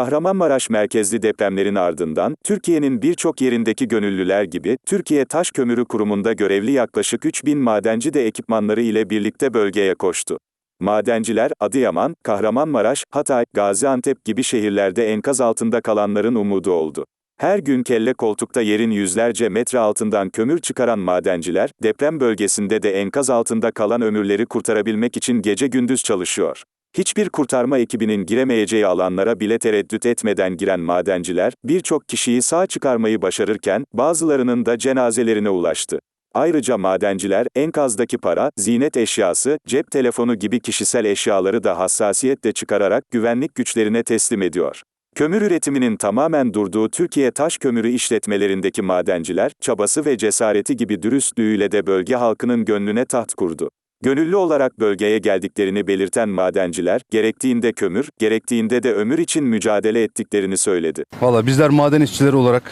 Kahramanmaraş merkezli depremlerin ardından, Türkiye'nin birçok yerindeki gönüllüler gibi, Türkiye Taş Kömürü Kurumu'nda görevli yaklaşık 3000 madenci de ekipmanları ile birlikte bölgeye koştu. Madenciler, Adıyaman, Kahramanmaraş, Hatay, Gaziantep gibi şehirlerde enkaz altında kalanların umudu oldu. Her gün kelle koltukta yerin yüzlerce metre altından kömür çıkaran madenciler, deprem bölgesinde de enkaz altında kalan ömürleri kurtarabilmek için gece gündüz çalışıyor. Hiçbir kurtarma ekibinin giremeyeceği alanlara bile tereddüt etmeden giren madenciler, birçok kişiyi sağ çıkarmayı başarırken, bazılarının da cenazelerine ulaştı. Ayrıca madenciler, enkazdaki para, ziynet eşyası, cep telefonu gibi kişisel eşyaları da hassasiyetle çıkararak güvenlik güçlerine teslim ediyor. Kömür üretiminin tamamen durduğu Türkiye taş kömürü işletmelerindeki madenciler, çabası ve cesareti gibi dürüstlüğüyle de bölge halkının gönlüne taht kurdu. Gönüllü olarak bölgeye geldiklerini belirten madenciler, gerektiğinde kömür, gerektiğinde de ömür için mücadele ettiklerini söyledi. Valla bizler maden işçileri olarak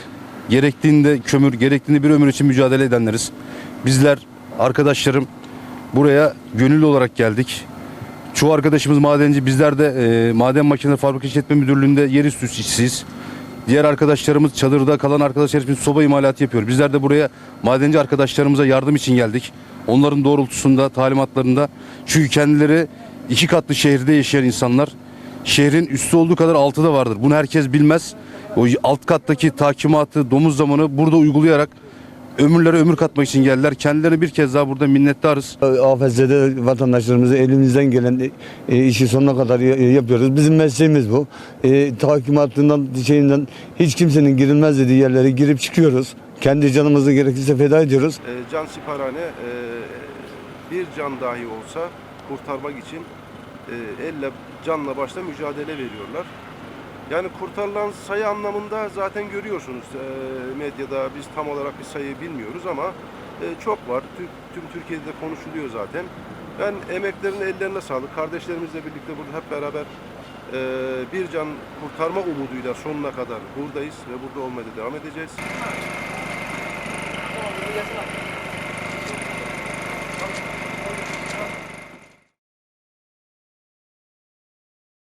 gerektiğinde kömür, gerektiğinde bir ömür için mücadele edenleriz. Bizler, arkadaşlarım buraya gönüllü olarak geldik. Çoğu arkadaşımız madenci, bizler de e, Maden Makineleri Fabrika İşletme Müdürlüğü'nde yer üstü işçisiyiz. Diğer arkadaşlarımız çadırda kalan arkadaşlarımız soba imalatı yapıyor. Bizler de buraya madenci arkadaşlarımıza yardım için geldik. Onların doğrultusunda, talimatlarında. Çünkü kendileri iki katlı şehirde yaşayan insanlar. Şehrin üstü olduğu kadar altı da vardır. Bunu herkes bilmez. O alt kattaki takimatı, domuz zamanı burada uygulayarak ömürlere ömür katmak için geldiler. Kendilerine bir kez daha burada minnettarız. AFS'de vatandaşlarımıza elimizden gelen e, işi sonuna kadar ya- yapıyoruz. Bizim mesleğimiz bu. E, takimatından, şeyinden hiç kimsenin girilmez dediği yerlere girip çıkıyoruz. Kendi canımızı gerekirse feda ediyoruz. E, can siparhane e, bir can dahi olsa kurtarmak için e, elle canla başla mücadele veriyorlar. Yani kurtarılan sayı anlamında zaten görüyorsunuz e, medyada biz tam olarak bir sayı bilmiyoruz ama e, çok var. Tüm, tüm Türkiye'de de konuşuluyor zaten. Ben emeklerin ellerine sağlık. Kardeşlerimizle birlikte burada hep beraber e, bir can kurtarma umuduyla sonuna kadar buradayız ve burada olmaya da devam edeceğiz.